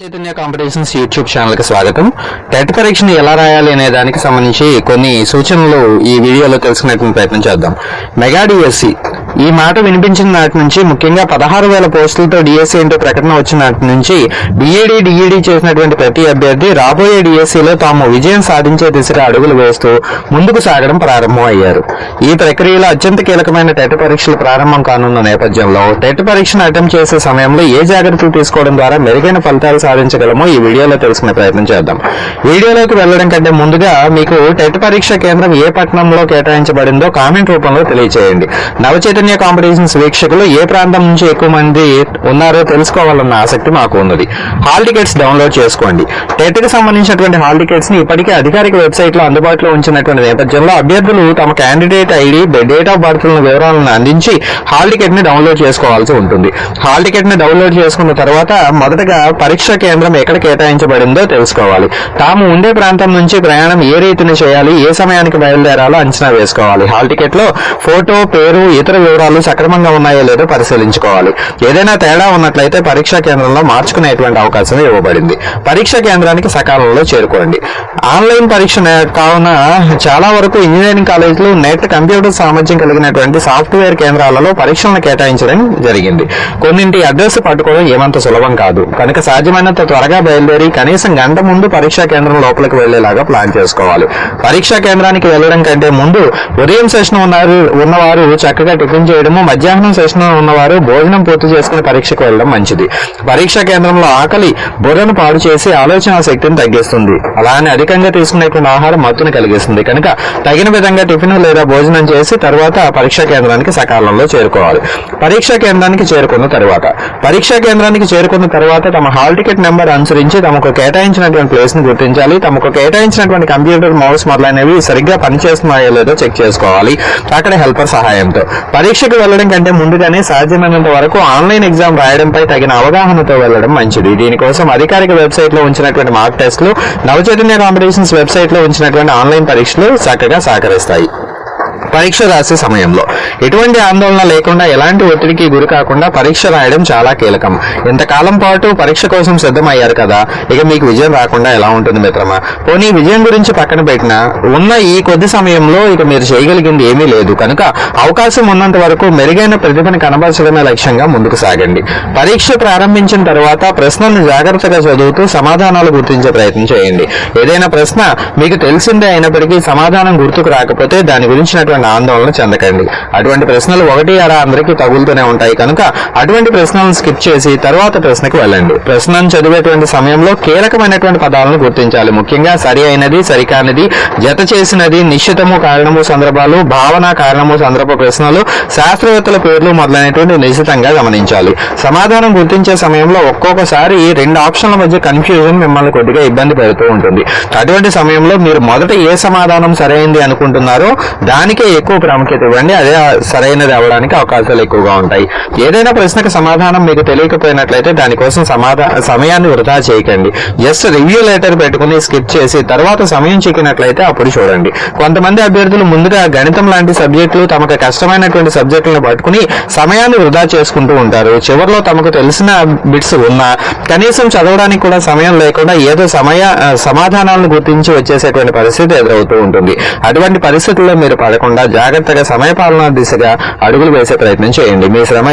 Chaitanya competitions YouTube ఛానల్కి స్వాగతం. TET పరీక్షను ఎలా రాయాలి అనే దానికి సంబంధించి కొన్ని సూచనలు ఈ వీడియోలో తెలుసుకునేటువంటి ప్రయత్నం చేద్దాం. మెగా డిఎస్సి ఈ మాట వినిపించిన నాటి నుంచి ముఖ్యంగా పదహారు వేల పోస్టులతో డిఎస్సీ ఏంటో ప్రకటన వచ్చిన నాటి నుంచి బిఏడి డిఈడి చేసినటువంటి ప్రతి అభ్యర్థి రాబోయే డిఎస్సిలో తాము విజయం సాధించే దిశగా అడుగులు వేస్తూ ముందుకు సాగడం ప్రారంభం అయ్యారు ఈ ప్రక్రియలో అత్యంత కీలకమైన టెట్ పరీక్షలు ప్రారంభం కానున్న నేపథ్యంలో టెట్ పరీక్షను అటెంప్ట్ చేసే సమయంలో ఏ జాగ్రత్తలు తీసుకోవడం ద్వారా మెరుగైన ఫలితాలు సాధించగలమో ఈ వీడియోలో తెలుసుకునే ప్రయత్నం చేద్దాం. వీడియోలోకి వెళ్ళడం కంటే ముందుగా మీకు టెట్ పరీక్ష కేంద్రం ఏ పట్టణంలో కేటాయించబడిందో కామెంట్ రూపంలో తెలియజేయండి నవచైతన్య కాంపిటీషన్స్ వీక్షకులు ఏ ప్రాంతం నుంచి ఎక్కువ మంది ఉన్నారో తెలుసుకోవాలన్న ఆసక్తి మాకు ఉన్నది. హాల్ టికెట్స్ డౌన్లోడ్ చేసుకోండి. టెట్కి సంబంధించినటువంటి హాల్ టికెట్స్ని ఇప్పటికే అధికారిక వెబ్సైట్లో అందుబాటులో ఉంచినటువంటి నేపథ్యంలో అభ్యర్థులు తమ candidate ID date of birth వివరాలను అందించి హాల్ టికెట్ని డౌన్లోడ్ చేసుకోవాల్సి ఉంటుంది. హాల్ టికెట్ని డౌన్లోడ్ చేసుకున్న తర్వాత మొదటగా పరీక్ష కేంద్రం ఎక్కడ కేటాయించబడిందో తెలుసుకోవాలి. తాము ఉండే ప్రాంతం నుంచి ప్రయాణం ఏ రీతిని చేయాలి ఏ సమయానికి బయలుదేరాలో అంచనా వేసుకోవాలి. హాల్ టికెట్లో ఫోటో పేరు ఇతర వివరాలు సక్రమంగా ఉన్నాయో లేదో పరిశీలించుకోవాలి. ఏదైనా తేడా ఉన్నట్లయితే పరీక్షా కేంద్రంలో మార్చుకునేటువంటి అవకాశం ఇవ్వబడింది. పరీక్ష కేంద్రానికి సకాలంలో చేరుకోండి. ఆన్లైన్ పరీక్ష కావున చాలా వరకు ఇంజనీరింగ్ కాలేజీలు నెట్ కంప్యూటర్ సామర్థ్యం కలిగినటువంటి సాఫ్ట్వేర్ కేంద్రాలలో పరీక్షలను కేటాయించడం జరిగింది. కొన్నింటి అడ్రస్ పట్టుకోవడం ఏమంత సులభం కాదు. కనుక సాధ్యమైనంత త్వరగా బయలుదేరి కనీసం గంట ముందు పరీక్షా కేంద్రం లోపలికి వెళ్ళేలాగా ప్లాన్ చేసుకోవాలి. పరీక్షా కేంద్రానికి వెళ్ళడం కంటే ముందు ఉదయం సెషన్ ఉన్నారు ఉన్నవారు చక్కగా టిఫిన్ చేయడము మధ్యాహ్నం సెషన్ ఉన్నవారు భోజనం పూర్తి చేసుకుని పరీక్షకు వెళ్ళడం మంచిది. పరీక్షా కేంద్రంలో ఆకలి బుర్రను పాడు చేసి ఆలోచన శక్తిని తగ్గిస్తుంది. అలానే అధికంగా తీసుకునేటువంటి ఆహారం మత్తుని కలిగిస్తుంది. కనుక తగిన విధంగా టిఫిన్ లేదా భోజనం చేసి తర్వాత పరీక్షా కేంద్రానికి సకాలంలో చేరుకోవాలి. పరీక్షా కేంద్రానికి చేరుకున్న తర్వాత. పరీక్షా కేంద్రానికి చేరుకున్న తర్వాత తమ హాల్ టికెట్ నెంబర్ అనుసరించి తమకు కేటాయించినటువంటి ప్లేస్ని గుర్తించాలి. తమకు కేటాయించినటువంటి కంప్యూటర్ మౌస్ మొదలైనవి సరిగ్గా పనిచేస్తున్నాయో లేదో చెక్ చేసుకోవాలి. అక్కడ హెల్పర్ సహాయంతో. పరీక్ష పరీక్షకు వెళ్ళడం కంటే ముందుగానే సాధ్యమైనంత వరకు ఆన్లైన్ ఎగ్జామ్ రాయడంపై తగిన అవగాహనతో వెళ్ళడం మంచిది. దీనికోసం అధికారిక వెబ్సైట్లో ఉంచినటువంటి మార్క్ టెస్ట్లు నవచైతన్య కాంపిటీషన్స్ వెబ్సైట్లో ఉంచినటువంటి ఆన్లైన్ పరీక్షలు చక్కగా సహకరిస్తాయి. పరీక్ష రాసే సమయంలో. ఎటువంటి ఆందోళన లేకుండా ఎలాంటి ఒత్తిడికి గురి కాకుండా పరీక్ష రాయడం చాలా కీలకం. ఇంతకాలం పాటు పరీక్ష కోసం సిద్ధమయ్యారు కదా. ఇక మీకు విజయం రాకుండా ఎలా ఉంటుంది మిత్రమా? పోనీ విజయం గురించి పక్కన పెట్టినా ఉన్న ఈ కొద్ది సమయంలో ఇక మీరు చేయగలిగింది ఏమీ లేదు. కనుక అవకాశం ఉన్నంత వరకు మెరుగైన ప్రతిభను కనబరచడమే లక్ష్యంగా ముందుకు సాగండి. పరీక్ష ప్రారంభించిన తర్వాత ప్రశ్నలను జాగ్రత్తగా చదువుతూ సమాధానాలు గుర్తించే ప్రయత్నం చేయండి. ఏదైనా ప్రశ్న మీకు తెలిసిందే అయినప్పటికీ సమాధానం గుర్తుకు రాకపోతే దాని గురించినటువంటి ఆందోళన చెందకండి. అటువంటి ప్రశ్నలు ఒకటి అరా అందరికీ తగులుతూనే ఉంటాయి. కనుక అటువంటి ప్రశ్నలను స్కిప్ చేసి తర్వాత ప్రశ్నకు వెళ్ళండి. ప్రశ్నను చదివేటువంటి సమయంలో కీలకమైనటువంటి పదాలను గుర్తించాలి. ముఖ్యంగా సరి అయినది సరికానిది జత చేసినది నిశ్చితము కారణము సందర్భాలు భావన కారణము సందర్భ ప్రశ్నలు శాస్త్రవేత్తల పేర్లు మొదలైనటువంటి నిశ్చితంగా గమనించాలి. సమాధానం గుర్తించే సమయంలో ఒక్కొక్కసారి రెండు ఆప్షన్ల మధ్య కన్ఫ్యూజన్ మిమ్మల్ని కొద్దిగా ఇబ్బంది పెడుతూ ఉంటుంది. అటువంటి సమయంలో మీరు మొదట ఏ సమాధానం సరైంది అనుకుంటున్నారో దానికే ఎక్కువ ప్రాముఖ్యత ఇవ్వండి. అదే సరైనది అవడానికి అవకాశాలు ఎక్కువగా ఉంటాయి. ఏదైనా ప్రశ్నకు సమాధానం మీకు తెలియకపోయినట్లయితే దానికోసం సమాధా సమయాన్ని వృధా చేయకండి. జస్ట్ రివ్యూ లెటర్ పెట్టుకుని స్కిప్ చేసి తర్వాత సమయం చిక్కినట్లయితే అప్పుడు చూడండి. కొంతమంది అభ్యర్థులు ముందుగా గణితం లాంటి సబ్జెక్టులు తమకు కష్టమైనటువంటి సబ్జెక్టులను పట్టుకుని సమయాన్ని వృధా చేసుకుంటూ ఉంటారు. చివరిలో తమకు తెలిసిన బిట్స్ ఉన్నా కనీసం చదవడానికి కూడా సమయం లేకుండా ఏదో సమయ సమాధానాలను గుర్తించి వచ్చేసేటువంటి పరిస్థితి ఎదురవుతూ ఉంటుంది. అటువంటి పరిస్థితుల్లో మీరు పడకుండా జాగ్రత్తగా సమయపాలన దిశగా అడుగులు వేసే ప్రయత్నం చేయండి. మీ శ్రమ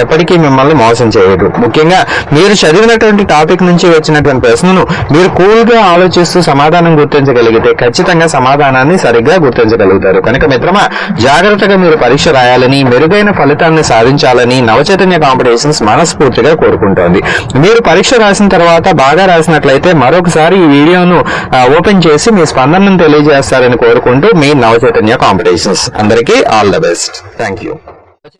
ఎప్పటికీ మిమ్మల్ని మోసం చేయదు. ముఖ్యంగా మీరు చదివినటువంటి టాపిక్ నుంచి వచ్చినటువంటి ప్రశ్నను మీరు కూల్గా ఆలోచిస్తూ సమాధానం గుర్తించగలిగితే ఖచ్చితంగా సమాధానాన్ని సరిగ్గా గుర్తించగలుగుతారు. కనుక మిత్రమా జాగ్రత్తగా మీరు పరీక్ష రాయాలని మెరుగైన ఫలితాన్ని సాధించాలని నవచైతన్య కాంపిటీషన్స్ మనస్ఫూర్తిగా కోరుకుంటోంది. మీరు పరీక్ష రాసిన తర్వాత బాగా రాసినట్లయితే మరొకసారి ఈ వీడియోను ఓపెన్ చేసి మీ స్పందనను తెలియజేస్తారని కోరుకుంటూ మీ Navachaitanya competition. కాంపిటీషన్స్ అందరికీ all the best thank you